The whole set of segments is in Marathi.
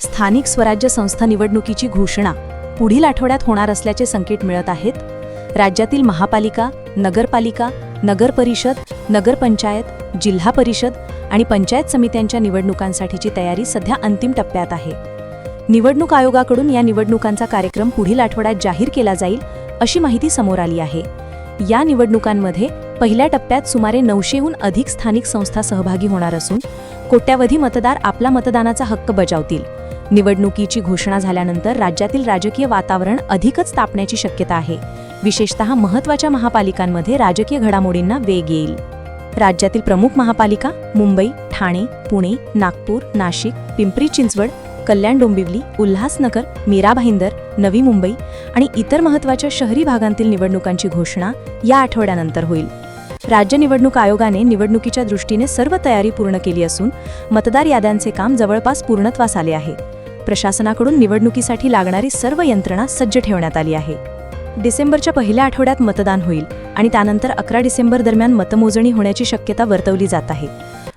स्थानिक स्वराज्य संस्था निवडणुकीची घोषणा पुढील आठवड्यात होणार असल्याचे संकेत मिळत आहेत. राज्यातील महापालिका नगरपालिका नगर परिषद नगरपंचायत जिल्हा परिषद आणि पंचायत समित्यांच्या निवडणुकांसाठीची तयारी सध्या अंतिम टप्प्यात आहे. निवडणूक आयोगाकडून या निवडणुकांचा कार्यक्रम पुढील आठवड्यात जाहीर केला जाईल अशी माहिती समोर आली आहे. या निवडणुकांमध्ये पहिल्या टप्प्यात सुमारे नऊशेहून अधिक स्थानिक संस्था सहभागी होणार असून कोट्यावधी मतदार आपला मतदानाचा हक्क बजावतील. निवडणुकीची घोषणा झाल्यानंतर राज्यातील राजकीय वातावरण अधिकच तापण्याची शक्यता आहे. विशेषतः महत्त्वाच्या महापालिकांमध्ये राजकीय घडामोडींना वेग येईल. राज्यातील प्रमुख महापालिका मुंबई ठाणे पुणे नागपूर नाशिक पिंपरी चिंचवड कल्याण डोंबिवली उल्हासनगर मीरा भाईंदर नवी मुंबई आणि इतर महत्त्वाच्या शहरी भागांतील निवडणुकांची घोषणा या आठवड्यानंतर होईल. राज्य निवडणूक आयोगाने निवडणुकीच्या दृष्टीने सर्व तयारी पूर्ण केली असून मतदार याद्यांचे काम जवळपास पूर्णत्वास आले आहे. प्रशासनाकडून निवडणुकीसाठी लागणारी सर्व यंत्रणा सज्ज ठेवण्यात आली आहे. डिसेंबरच्या पहिल्या आठवड्यात मतदान होईल आणि त्यानंतर अकरा डिसेंबर दरम्यान मतमोजणी होण्याची शक्यता वर्तवली जात आहे.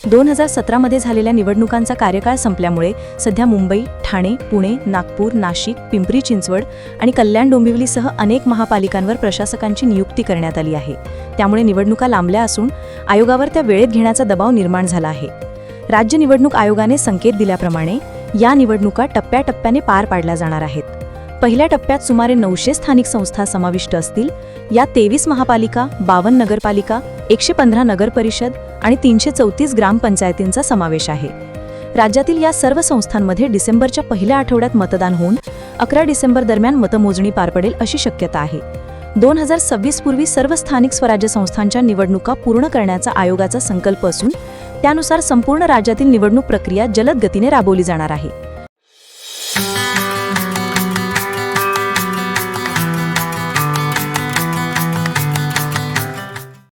दोन हजार सतरामध्ये झालेल्या निवडणुकांचा कार्यकाळ संपल्यामुळे सध्या मुंबई ठाणे पुणे नागपूर नाशिक पिंपरी चिंचवड आणि कल्याण डोंबिवलीसह अनेक महापालिकांवर प्रशासकांची नियुक्ती करण्यात आली आहे. त्यामुळे निवडणुका लांबल्या असून आयोगावर त्या वेळेत घेण्याचा दबाव निर्माण झाला आहे. राज्य निवडणूक आयोगाने संकेत दिल्याप्रमाणे या निवडणुका टप्प्याटप्प्याने पार पाडल्या जाणार आहेत. पहिल्या टप्प्यात सुमारे नऊशे स्थानिक संस्था समाविष्ट असतील. या तेवीस महापालिका बावन्न नगरपालिका एकशे पंधरा नगर परिषद आणि तीनशे चौतीस ग्रामपंचायतींचा समावेश आहे. राज्यातील या सर्व संस्थांमध्ये डिसेंबरच्या पहिल्या आठवड्यात मतदान होऊन अकरा डिसेंबर दरम्यान मतमोजणी पार पडेल अशी शक्यता आहे. दोन हजार सव्वीस पूर्वी सर्व स्थानिक स्वराज्य संस्थांच्या निवडणुका पूर्ण करण्याचा आयोगाचा संकल्प असून त्यानुसार संपूर्ण राज्यातील निवडणूक प्रक्रिया जलद गतीने राबवली जाणार आहे.